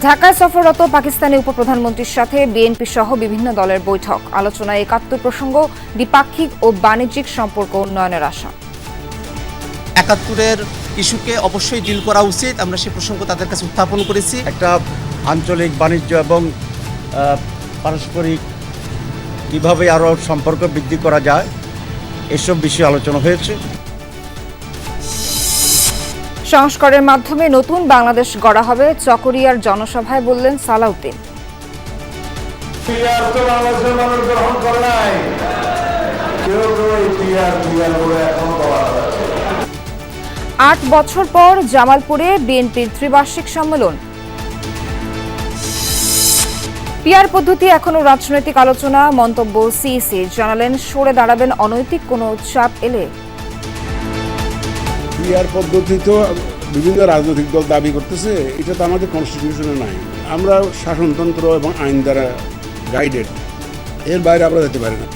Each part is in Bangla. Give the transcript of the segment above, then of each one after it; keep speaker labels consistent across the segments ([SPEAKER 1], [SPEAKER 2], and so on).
[SPEAKER 1] ঢাকায় সফররত পাকিস্তানি উপপ্রধানমন্ত্রীর সাথে বিএনপি সহ বিভিন্ন দলের বৈঠক। আলোচনায় একাত্তর প্রসঙ্গ দ্বিপাক্ষিক ও বাণিজ্যিক সম্পর্ক উন্নয়নের আশা।
[SPEAKER 2] একাত্তরের ইস্যুকে অবশ্যই ডিল করা উচিত। আমরা সে প্রসঙ্গ তাদের কাছে উত্থাপন করেছি।
[SPEAKER 3] একটা আঞ্চলিক বাণিজ্য এবং পারস্পরিক কীভাবে আরও সম্পর্ক বৃদ্ধি করা যায় এসব বিষয়ে আলোচনা হয়েছে।
[SPEAKER 1] সংস্কারের মাধ্যমে নতুন বাংলাদেশ গড়া হবে। চকরিয়ার জনসভায় বললেন সালাউদ্দিন। আট বছর পর জামালপুরে বিএনপির ত্রিবার্ষিক সম্মেলন। পিয়ার পদ্ধতি এখনও রাজনৈতিক আলোচনা মন্তব্য সিইসি জানালেন সরে দাঁড়াবেন অনৈতিক কোনো চাপ এলে।
[SPEAKER 4] পিআর পদ্ধতি তো বিভিন্ন রাজনৈতিক দল দাবি করতেছে, এটা তো আমাদের কনস্টিটিউশনে নাই। আমরা শাসনতন্ত্র এবং আইন দ্বারা গাইডেড এর বাইরে আমরা যেতে পারি না।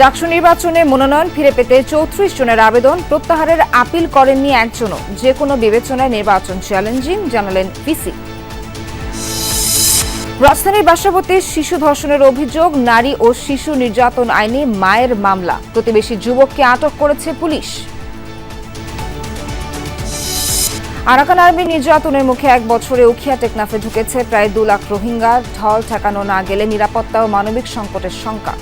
[SPEAKER 1] ডাকসু নির্বাচনে মনোনয়ন ফিরে পেতে চৌত্রিশ জনের আবেদন প্রত্যাহারের আপিল করেননি একজনও। যে কোনো বিবেচনায় নির্বাচন চ্যালেঞ্জিং জানালেন পিসি রাজধানীর বাসাবতী শিশু ধর্ষণের অভিযোগ, নারী ও শিশু নির্যাতন আইনে মায়ের মামলা। প্রতিবেশী যুবককে আটক করেছে পুলিশ। আরাকান আর্মি নির্যাতনের মুখে এক বছরে উখিয়া টেকনাফে ঢুকেছে প্রায় দু লাখ রোহিঙ্গা। ঢল ঠেকানো না গেলে নিরাপত্তা ও মানবিক সংকটের শঙ্কা।